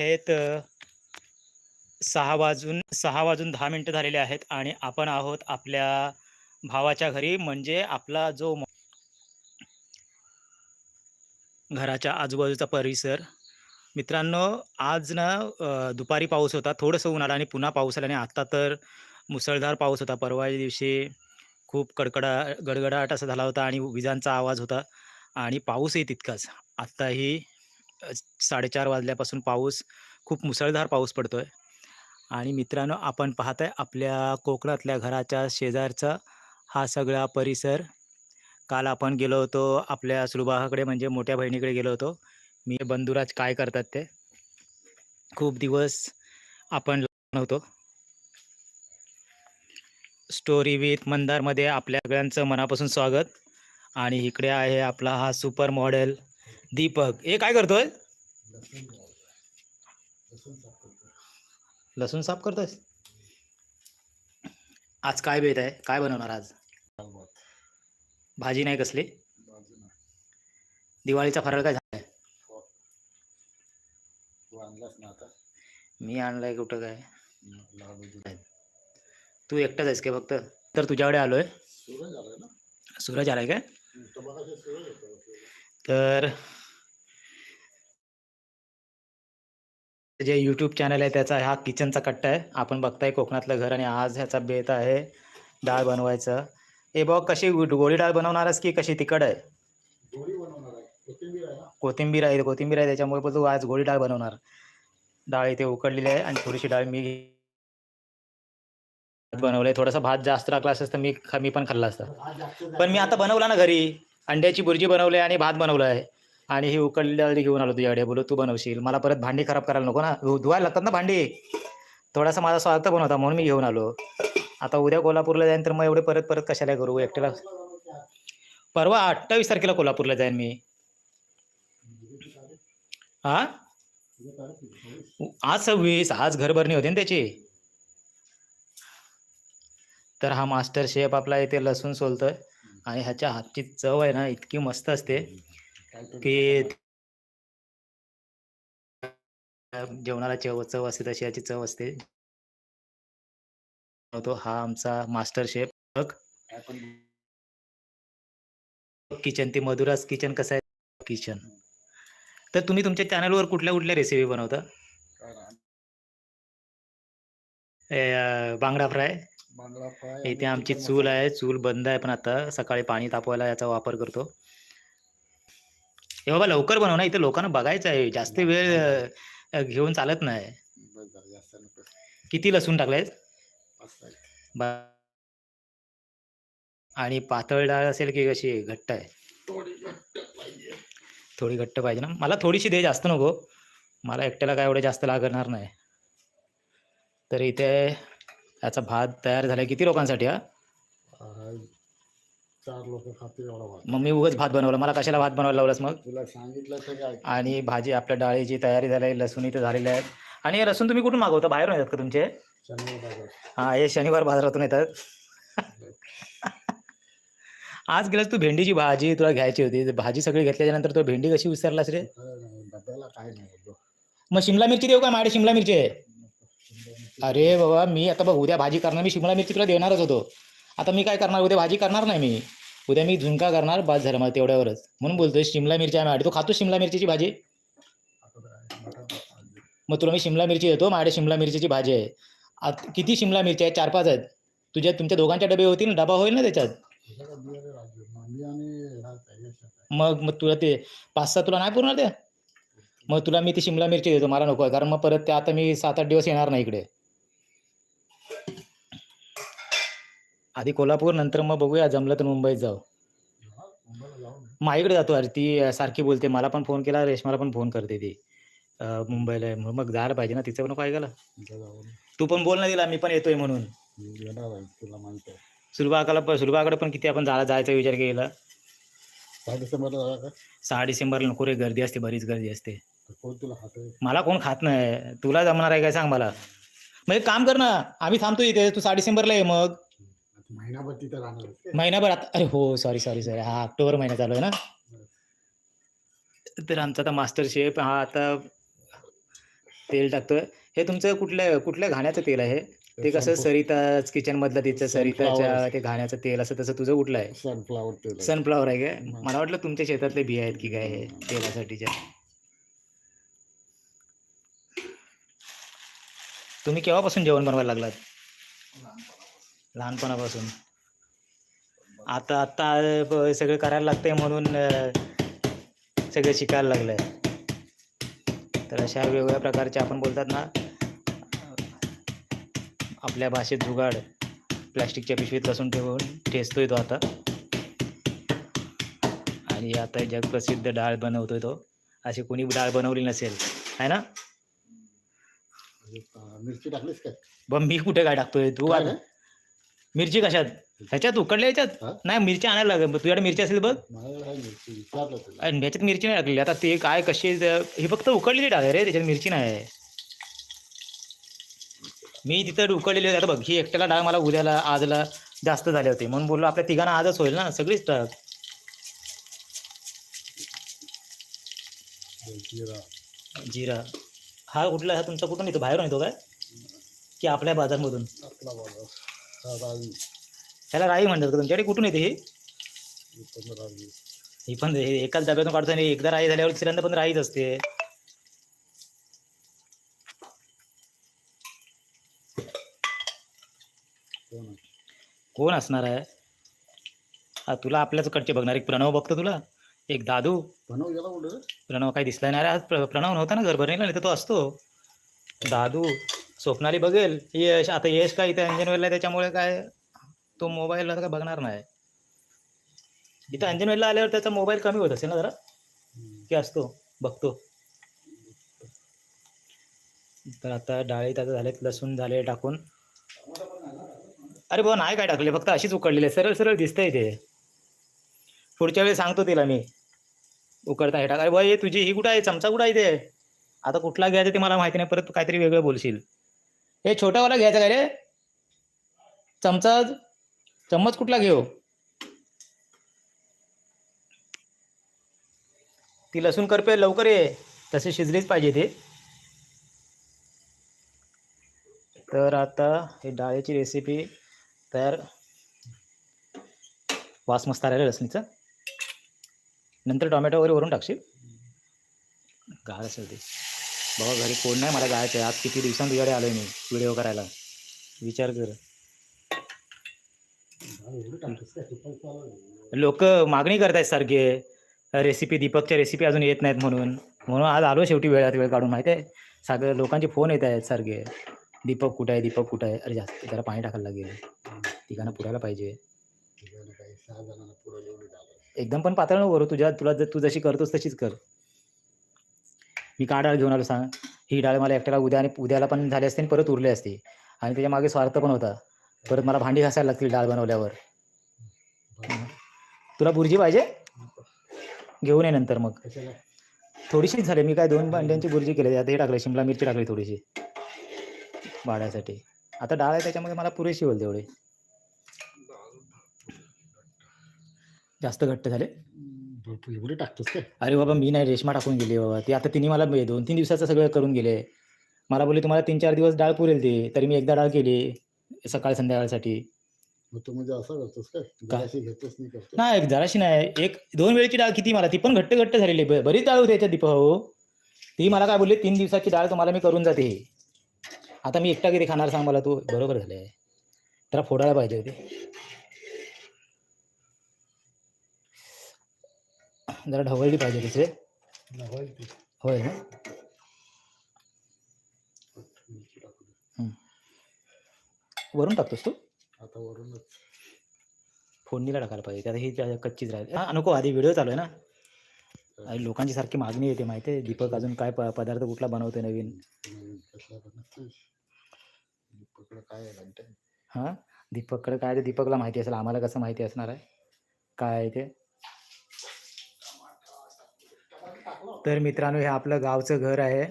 आहेत सहा वाजून सहा वाजून दहा मिनिटं झालेले आहेत आणि आपण आहोत आपल्या भावाच्या घरी म्हणजे आपला जो घराच्या आजूबाजूचा परिसर. मित्रांनो, आज ना दुपारी पाऊस होता, थोडंसं ऊन आला आणि पुन्हा पाऊस आला आणि आत्ता तर मुसळधार पाऊस होता. परवाच्या दिवशी खूप कडकडा गडगडाट असा झाला होता आणि विजांचा आवाज होता आणि पाऊसही तितकाच. आत्ताही साडेचार वाजल्यापासून पाऊस खूप मुसळधार पाऊस पडतोय आणि मित्रांनो, आपण पाहताय आपल्या कोकणातल्या घराच्या शेजारचा हा सगळा परिसर. काल आपण गेलो होतो आपल्या सुलभाकडे म्हणजे मोठ्या बहिणीकडे गेलो होतो. मी बंधुराज काय करतात ते. खूप दिवस आपण होतो स्टोरी विथ मंदारमध्ये आपल्या सगळ्यांचं मनापासून स्वागत आणि इकडे आहे आपला हा सुपर मॉडेल दीपक. ए काय करतोय? लसूण साफ करतोयस? आज काय बेत आहे? काय बनवणार आज? भाजी नाही कसली? दिवाळीचा फराळ काय झालाय? मी आणलाय कुठं काय? तू एकटाच आहेस काय फक्त? तर तुझ्याकडे आलोय. सूरज आलाय काय? तर जे YouTube चॅनल आहे त्याचा हा किचनचा कट्टा आहे. आपण बघताय कोकणातलं घर आणि आज ह्याचा बेत आहे डाळ बनवायचं. ए बघ कशी गो गोडी डाळ बनवणार आहेस की कशी तिखट आहे? कोथिंबीर आहे कोथिंबीर आहे त्याच्यामुळे पण तू आज गोडी डाळ बनवणार. डाळ इथे उकडलेली आहे आणि थोडीशी डाळ मी बनवलंय. थोडासा भात जास्त टाकला असतास तर मी मी पण खाल्ला असता. पण मी आता बनवला ना घरी. अंड्याची भुर्जी बनवली आणि भात बनवला आहे आणि ही उकडलेली घेऊन आलो तुझ्याकडे. बोलू तू बनवशील. मला परत भांडी खराब करायला नको ना. धुवायला लागतात ना भांडी. थोडासा माझा स्वार्थ पण होता म्हणून मी घेऊन आलो. आता उद्या कोल्हापूरला जाईन तर मग एवढे परत परत कशाला करू एकट्याला. परवा 28 तारखेला कोल्हापूरला जाईन मी. हा आज 26 आज घरभरणी होती ना त्याची. तर हा मास्टर शेफ आपला इथे लसूण सोलतोय आणि ह्याच्या हातची चव आहे ना इतकी मस्त असते की जेवणाला चव चव असते तशी याची चव असते. तो हा आमचा मास्टर शेफ. किचन ते मधुराज किचन कसं आहे किचन. तर तुम्ही तुमच्या चॅनलवर कुठल्या-कुठल्या रेसिपी बनवता? बांगडा फ्राय. इथे आमची चूल. आहे. चूल बंद आहे पण आता सकाळी पाणी तापवायला याचा वापर करतो. ए बाबा लवकर बनव ना इथे लोकांना बघायचं आहे. जास्त वेळ घेऊन चालत नाही. किती लसूण. बा आणि पातळ डाळ असेल की कशी घट्ट आहे? थोडी घट्ट पाहिजे. थोडी घट्ट पाहिजे ना? मला थोडीशी दे जास्त नको. मला एकट्याला काय एवढं जास्त लागणार नाही. तर इथे याचा भात तयार झालाय. किती लोकांसाठी हा? 4 लोकं खातील एवढा भात. मग मी उगाच भात बनवला. मला कशाला भात बनवायला लावलास मग? तुला सांगितलं तर काय? आणि भाजी आपल्या डाळीची तयारी झाली. लसूण इथे झालेले आहेत. आणि हे लसूण तुम्ही कुठून मागवता? बाहेरून येतात का तुमचे? शनिवार बाजार. हां, हे शनिवार बाजारातून येतात. आज गेलास तू भेंडीची भाजी तुला घ्यायची होती. भाजी सगळी घेतल्याच्यानंतर तू भेंडी कशी विसरलास रे? खरं नाही. डब्याला काय नाही बोललो. मग शिमला मिरची देऊ का? माझ्याकडे शिमला मिरची आहे. शिमला मिरची अरे बाबा मी आता बघ उद्या भाजी करणार. मी शिमला मिरची तुला देणारच होतो. आता मी काय करणार उद्या भाजी करणार नाही मी. उद्या मी झुणका करणार बाद झालं मला तेवढ्यावरच. म्हणून बोलतोय शिमला मिरची आहे तू खातो शिमला मिरचीची भाजी? मग तुला मी शिमला मिरची देतो. माझ्या शिमला मिरचीची भाजी आहे. आत किती शिमला मिरची आहे चार पाच आहेत. तुझ्या तुमच्या दोघांचे डबे होतील ना? डबा होईल ना त्याच्यात? मग मग मग तुला ते 5-6 तुला नाही पुरणार ते? मग तुला मी ती शिमला मिरची देतो. मला नको आहे. कारण मग परत ते आता मी 7-8 दिवस येणार नाही इकडे. आधी कोल्हापूर नंतर मग बघूया जमलं तर मुंबईत जाऊ. माईकडे जातो अरे ती सारखी बोलते. मला पण फोन केला, रेश्माला पण फोन करते ती. अ, मुंबईला आहे म्हणून मग जायला पाहिजे ना. तिचं पण ऐकायला. तू पण बोल ना तिला मी पण येतोय म्हणून. येणार आहे. तुला माहिती आहे. सुलभाकाला पण सुलभाकडे पण किती आपण जा जायचा विचार केला. 6 डिसेंबरला का? 6 डिसेंबरला नको रे गर्दी असते, बरीच गर्दी असते. तर कोण तुला खातं? मला कोण खात नाही. तुला जमणार आहे काय सांग मला? मग एक काम कर ना. आम्ही थांबतो इथे. तू 6 डिसेंबरला ये मग. महिनाभर तिथं राहणार. महिनाभर आता अरे हो सॉरी, सॉरी, सॉरी. हा ऑक्टोबर महिना चालू आहे ना? तर आमचा आता मास्टर शेफ हा आता तेल टाकतोय हे तुमचं कुठल्या कुठल्या घाण्याचं तेल आहे ते कसं सरिताच किचन मधलं तिचं सरिताच्या. ते घाण्याचं तेल असं तसं तुझं कुठलं आहे सनफ्लावर तेल आहे. सनफ्लॉवर आहे काय. मला वाटलं तुमच्या शेतातले बिया आहेत की काय हे तेलासाठीच्या तुम्ही केव्हापासून जेवण बनवायला लागलात लहानपणापासून. आता आता सगळं करायला लागतंय म्हणून सगळं शिकायला लागलंय. तर अशा वेगवेगळ्या प्रकारचे आपण बोलतात ना आपल्या भाषेत जुगाड प्लॅस्टिकच्या पिशवीत लसूण ठेवून ठेचतोय तो आता. आणि आता जगप्रसिद्ध डाळ बनवतोय तो अशी कोणी डाळ बनवली नसेल आहे ना? मिरची टाकलीस काय? मी कुठे काय टाकतोय? तू आता? मिरची कशात? ह्याच्यात उकडल्या हा? ह्याच्यात नाही मिरची आणायला लागेल. तुझ्याकडे मिरची असेल बघ. मिरची विचारलं तुला आणि ह्याच्यात मिरची नाही टाकलेली. आता ते काय कशी हे फक्त उकडलेली डाळ आहे रे त्याच्यात मिरची नाही. आहे मी तिथं उकडलेली होती. आता बघ ही एकट्याला डाळ मला उद्याला आजला जास्त झाले होते. म्हणून बोललो आपल्या तिघांना आजच होईल ना सगळीच टाक. जिरा. जिरा. हा कुठला? हा तुमचा कुठून येतो? बाहेरून येतो काय? की आपल्या बाजारमधून? आपला बाजार. रावी. ह्याला राई म्हणतात का तुमच्याकडे? कुठून येते हे? ही पण रावी. ही पण हे एकाच डब्यातून काढतो आणि एकदा राई झाल्यावर तिसऱ्यांदा पण राईच असते. कोण आहे? कोण असणार आहे? हा तुला आपल्याच कडचे बघणार. एक प्रणव बघतो तुला. एक दादू. बनव गेला कुठे? प्रणव काही दिसला नाही. अरे आज प्र- प्रणव नव्हता ना घरभरणीला? नाही तर तो असतो. दादू. स्वप्नाली बघेल. यश आता यश काय इथे अंजनवेलला आहे त्याच्यामुळे काय तो मोबाईल आता काय बघणार नाही. इथं अंजनवेलला आल्यावर त्याचा मोबाईल कमी होत असेल ना जरा? की असतो बघतो. तर आता डाळी त्याचं झालेत लसूण झाले टाकून. अरे भाऊ नाही काय टाकले फक्त अशीच उकडलेली आहे सरळ सरळ दिसतंय ते. पुढच्या वेळी सांगतो तिला मी. उकडता हे टाक. अरे भाई तुझी ही कुठं आहे? चमचा कुठं आहे ते? आता कुठला घ्यायचा ते मला माहिती नाही. परत तू काहीतरी वेगळं बोलशील. हे छोटावाला घ्यायचा काय रे? चमचा चम्मच कुठला घेऊ? ती लसूण करपे लवकर ये. तसे शिजलीच पाहिजे ते. तर आता हे डाळीची रेसिपी तयार वास मस्त आलेला लसणीचा. नंतर टोमॅटो वगैरे वरून टाकशील. गाळ असेल ते. बाबा घरी कोण नाही मला जायचं आहे. आज किती दिवसांनी तुझ्याकडे आलोय मी व्हिडिओ करायला. विचार कर. लोक मागणी करतायत सारखे. रेसिपी दीपकच्या रेसिपी अजून येत नाहीत म्हणून. म्हणून आज आलो शेवटी वेळात वेळ काढून माहिती आहे? सगळं लोकांचे फोन येत आहेत सारखे. दीपक कुठं आहे दीपक कुठं आहे? अरे जास्त त्याला पाणी टाकायला लागेल. तिघांना पुरायला पाहिजे. ठिकाणी एकदम पण पातळ करू. तुझ्या तुला जर तू जशी करतोस तशीच कर. मी का डाळ घेऊन आलो सांग. ही डाळ मला एकट्याला उद्या आणि उद्याला पण झाली असते आणि परत उरली असते. आणि त्याच्यामागे स्वार्थ पण होता. परत मला भांडी घासायला लागतील डाळ बनवल्यावर. तुला बुर्जी पाहिजे? घेऊन ये नंतर मग. थोडीशीच झाली मी काय दोन भांड्यांची बुर्जी केली. आता हे टाकलं शिमला मिरची टाकली थोडीशी. वाढायसाठी. आता डाळ आहे त्याच्यामध्ये मला पुरेशी होईल तेवढे. जास्त घट्ट झाले. एवढी टाकतोस काय? अरे बाबा मी नाही रेशमा टाकून गेली बाबा. ती आता तिने मला दोन तीन दिवसाचं सगळं करून गेले. मला बोलले तुम्हाला तीन चार दिवस डाळ पुरेल ती. तरी मी एकदा डाळ केली सकाळ संध्याकाळसाठी. मग तू म्हणजे असं करतोस काय? जराशी घेतोस नाही जराशी नाही. एक दोन वेळची डाळ किती मला? ती पण घट्ट घट्ट झालेली ब- बरीच डाळ होती याच्यात दीपक हो ती मला काय बोलली तीन दिवसाची डाळ तुम्हाला मी करून जाते. आता मी एकटा किती खाणार सांग मला तू. बरोबर झाले त्याला फोडायला पाहिजे होते. जरा ढवळली पाहिजे तिथे. होय ना. वरून टाकतोस तू? आता वरूनच. फोडणीला टाकायला पाहिजे. आता ही कच्चीच राहील. हा नको आधी व्हिडिओ चालू आहे ना? लोकांची सारखी मागणी येते माहिती आहे दीपक अजून काय पदार्थ कुठला बनवतोय नवीन? काय हां? दीपककडे काय ते दीपकला माहिती असेल. आम्हाला कसं माहिती असणार आहे? काय आहे ते? तर मित्रांनो हे आपलं गावचं घर आहे.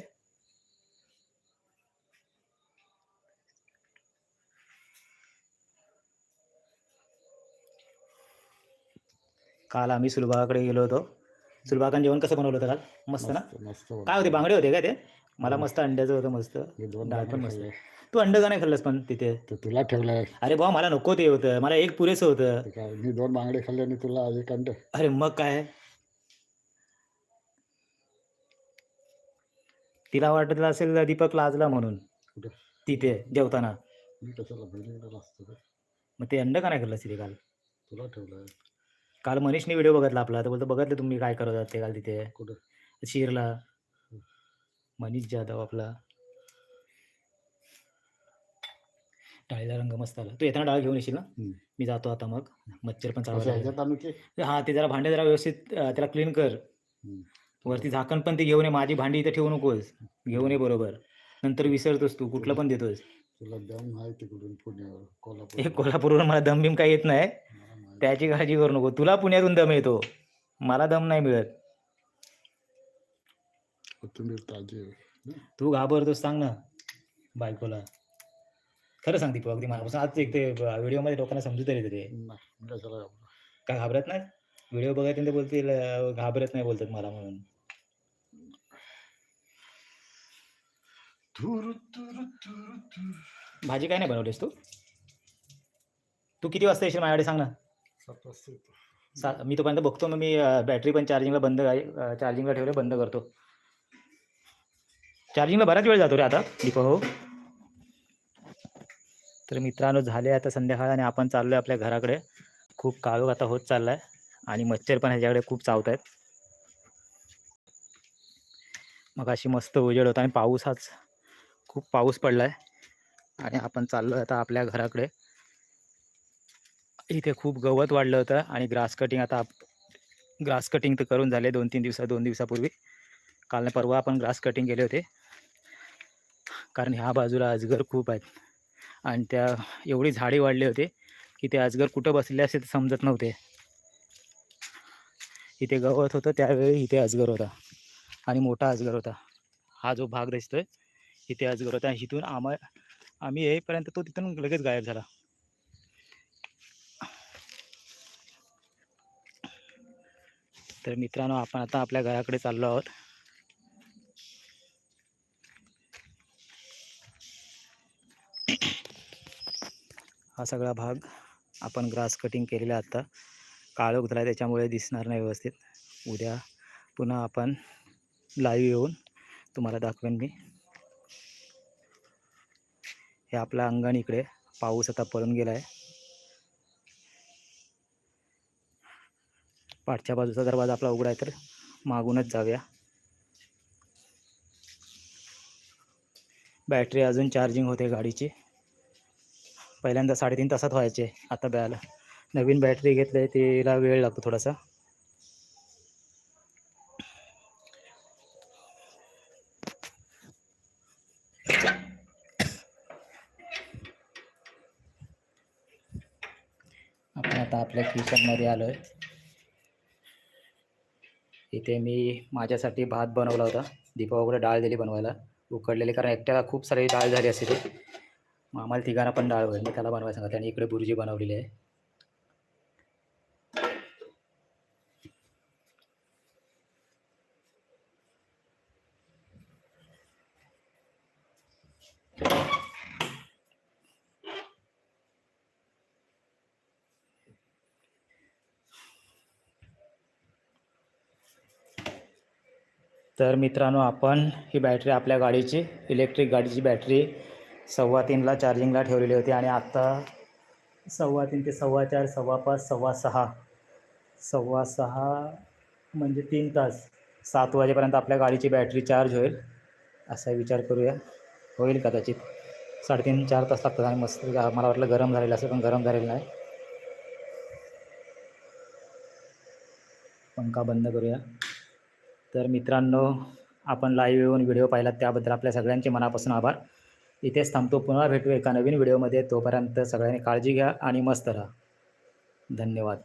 काल आम्ही सुलभाकडे गेलो होतो. सुलभाकांत जेवण कसं बनवलं होतं काल? मस्त ना? मस्त काय होते? बांगडे होते का ते? मला हो. मस्त अंड्याचं होतं मस्त. डाळ पण मस्त. तू अंड का नाही खाल्लंस पण तिथे? तर तुला ठेवलंय. अरे भाऊ मला नको ते होतं. मला एक पुरेसं होतं. मी दोन बांगडे खाल्ले आणि तुला एक अंड. अरे मग काय? तिला वाटत असेल दीपक लाजला म्हणून. तिथे जेवताना. मी कशाला बहिणीकडे असतो का? मग ते अंड का नाही तिथे काल? तुला ठेवलंय काल मनीषने व्हिडिओ बघितला आपला. तर बोलतो बघितलं तुम्ही काय करत आहात ते काल तिथे. कुठे? शिरला. मनीष जाधव आपला. डाळीला रंग मस्त आला. तू येताना डाळ घेऊन येशील ना. मी जातो आता मग. मच्छर पण चालू हा ते जरा भांडे जरा व्यवस्थित त्याला क्लीन कर. वरती झाकण पण ते घेऊन ये माझी भांडी इथे ठेवू नकोस. घेऊन ये बरोबर. नंतर विसरतोस तू कुठलं पण देतोस. तुला दम आहे तिकडून पुण्यावर कोल्हापूर हे कोल्हापूरवरून मला दम बिम काही येत नाही. त्याची काळजी करू नको. तुला पुण्यातून दम येतो. मला दम नाही मिळत. कोथिंबीर ताजी आहे. तू घाबरतोस सांग ना बायकोला. खरं सांग दीपक अगदी मनापासून. आज एक ते व्हिडिओमध्ये लोकांना समजू तरी ते. नाही मी कशाला घाबरू? काय घाबरत नाही? व्हिडिओ बघायला ते बोलतील अं, घाबरत नाही बोलतात मला म्हणून. भाजी काय नाही बनवलीस तू? तू किती वाजता येशील माझ्याकडे सांग ना. सा मी तोपर्यंत बघतो मग मी बॅटरी पण चार्जिंगला बंद चार्जिंगला ठेवले बंद करतो. चार्जिंगला बराच वेळ जातो रे आता दीपक हो तर मित्रांनो झाले आता संध्याकाळ आणि आपण चाललो आहे आपल्या घराकडे. खूप काळोख आता होत चालला आहे आणि मच्छर पण ह्याच्याकडे खूप चावत आहेत मग अशी मस्त उजेड होता आणि पाऊस आज खूप पाऊस पडला आहे आणि आपण चाललो आता आपल्या घराकडे. इथे खूप गवत वाढलं होतं आणि ग्रास कटिंग आता ग्रास कटिंग तर करून झाले दोन तीन दिवसा दोन दिवसापूर्वी. काल परवा आपण ग्रास कटिंग केले होते. कारण ह्या बाजूला अजगर खूप आहेत. आणि त्या एवढी झाडे वाढली होती की ते अजगर कुठं बसले असे ते समजत नव्हते. इथे गवत होतं त्यावेळी इथे अजगर होता. आणि मोठा अजगर होता. हा जो भाग दिसतोय इथे अजगर होता आणि इथून आम्हा आम्ही येईपर्यंत तो तिथून लगेच गायब झाला. तर मित्रांनो आपण आता आपल्या घराकडे चाललो आहोत. हा सगळा भाग आपण ग्रास कटिंग केलेला आता. आत्ता काळोख झाला त्याच्यामुळे दिसणार नाही व्यवस्थित. उद्या पुन्हा आपण लाईव्ह येऊन तुम्हाला दाखवेन मी. हे आपलं अंगण इकडे पाऊस आता पळून गेला आहे. पाठच्या बाजूचा दरवाजा आपला उघडा आहे तर मागूनच जाऊया. बॅटरी अजून चार्जिंग होते गाडीची. पहिल्यांदा साडेतीन तासात व्हायचे आता बॅला. नवीन बॅटरी घेतली तिला वेळ लागतो थोडासा. आता आपल्या किचनमध्ये आलो आहे इथे मी माझ्यासाठी भात बनवला होता. दीपावकडे डाळ दिली बनवायला. उकडलेली कारण एकट्याला खूप सारी डाळ झाली असते ते. मग आम्हाला तिघांना पण डाळ होईल. मी त्याला बनवायला सांगितलं आणि इकडे बुर्जी बनवलेली आहे. तर मित्रांनो आपण ही बॅटरी आपल्या गाडीची इलेक्ट्रिक गाडीची बॅटरी सव्वा तीनला चार्जिंगला ठेवलेली होती आणि आत्ता सव्वा तीन ते सव्वा चार सव्वा पाच सव्वा सहा सव्वा सहा म्हणजे तीन तास सात वाजेपर्यंत आपल्या गाडीची बॅटरी चार्ज होईल असा विचार करूया. होईल कदाचित. साडेतीन चार तास लागतात आणि मस्त मला वाटलं गरम झालेलं असं पण गरम झालेलं नाही. पंखा बंद करूया. तर मित्रांनो आपण लाईव्ह येऊन व्हिडिओ पाहिलात त्याबद्दल आपल्या सगळ्यांचे मनापासून आभार. इथेच थांबतो पुन्हा भेटू एका नवीन व्हिडिओमध्ये तोपर्यंत सगळ्यांनी काळजी घ्या आणि मस्त राहा. धन्यवाद.